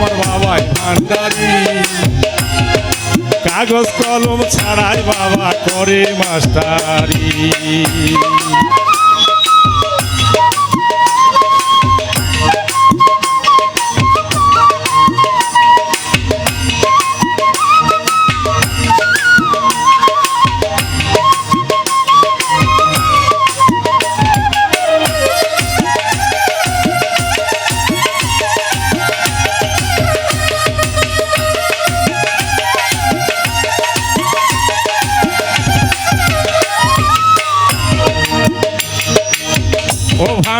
আমার বাবাই ভান্ডারি। কাগজ কলম ছাড়াই বাবা করে মাস্টারি।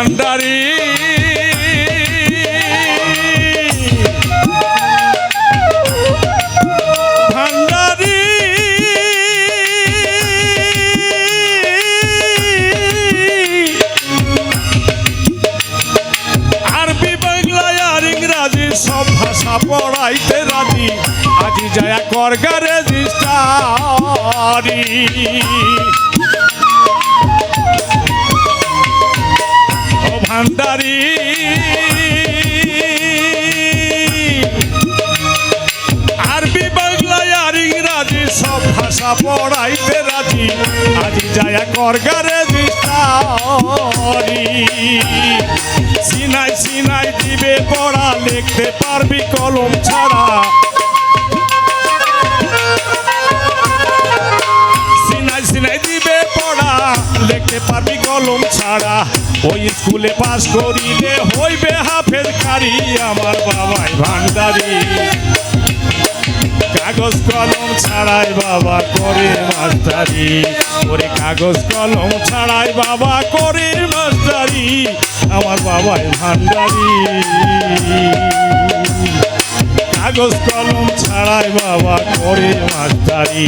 ভান্ডারি। সব ভাষা পড়াইতে রাজি। আজি যায় করগা রেজিস্টারি। ভান্ডারি। আরবি বাংলায় আর ইংরাজি, সব ভাষা পড়াইতে রাজি। আজি যায় করগারে সিনাই সিনাই দিবে পড়া, লিখতে পারবি কলম ছাড়া। সিনাই সিনাই দিবে পড়া, লিখতে পারবি কলম ছাড়া। ওই স্কুলে পাস করিলে হইবে হাফের কারি আমার বাবাই ভান্ডারি। কাগজ কলম ছাড়াই বাবা করে মাস্টারি। ওরে কাগজ কলম ছাড়াই বাবা করে মাস্টারি। আমার বাবাই ভান্ডারি। কাগজ কলম ছাড়াই বাবা করে মাস্টারি।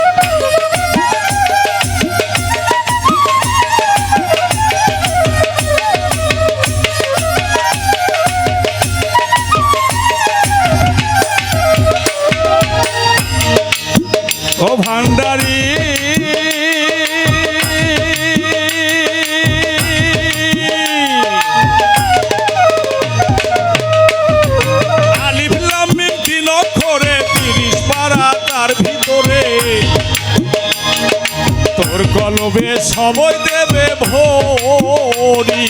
কলবে সময় দেবে ভরি।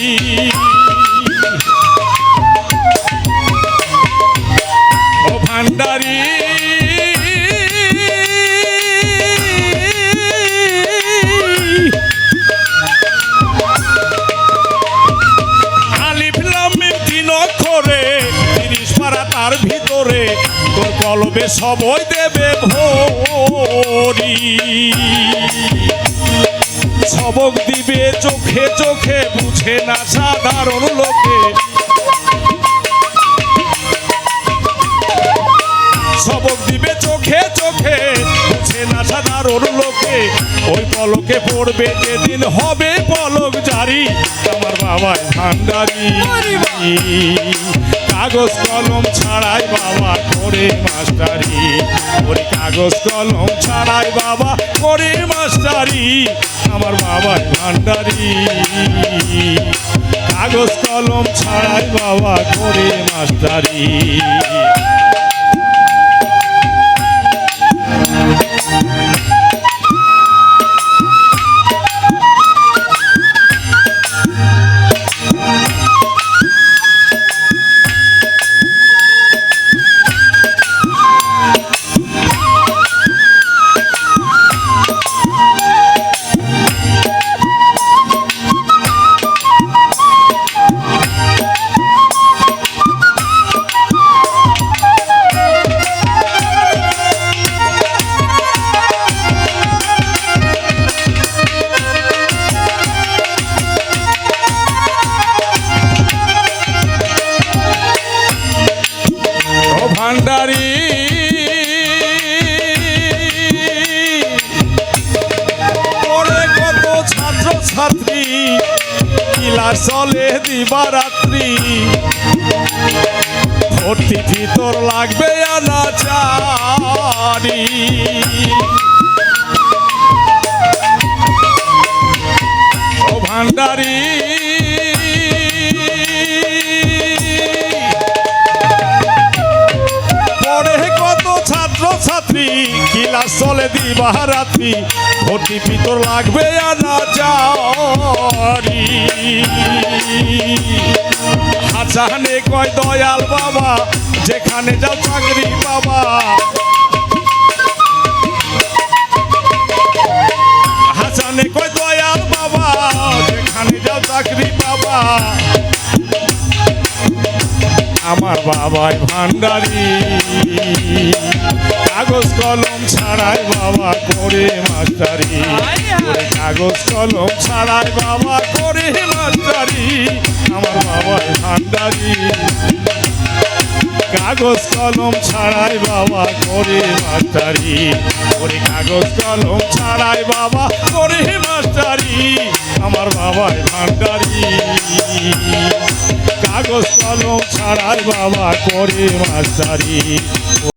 ভান্ডারি ভিতরে তোর কলবে সবই দেবে ভরি। বুঝে না সাধারণ লোকে? সবক দিবে চোখে চোখে বুঝে না সাধারণ লোকে? ওই পলকে পড়বে যেদিন হবে পলক জারি। আমার বাবাই ভান্ডারি। কাগজ কলম ছাড়াই বাবা করে মাস্টারি, ওরে কাগজ কলম ছাড়াই বাবা করে মাস্টারি, আমার বাবার ভান্ডারি। কাগজ কলম ছাড়াই বাবা করে মাস্টারি। ভান্ডারি। ওরে কত ছাত্র দিবারাত্রি। ভর্তি ভিতর লাগবে আনাচারি। ও ভান্ডারি। ছাত্র কিলাস চলে দিবারাত্রি ভর্তি ভিতর লাগবে আনা আনাচারি হাসানে কয়, দয়াল বাবা, যেখানে যাও চাকরি বাবা হাসানে কয়, দয়াল বাবা, যেখানে যাও চাকরি বাবা আমার বাবাই ভান্ডারি। কাগজ কলম ছাড়াই বাবা করে মাস্টারি। কাগজ কলম ছাড়াই বাবা করে মাস্টারি। আমার বাবাই ভান্ডারি। কাগজ কলম ছাড়াই বাবা করে মাস্টারি। ওরে কাগজ কলম ছাড়াই বাবা করে মাস্টারি। আমার বাবাই ভান্ডারি। কাগজ কলম ছাড়াই বাবা করে মাস্টারি।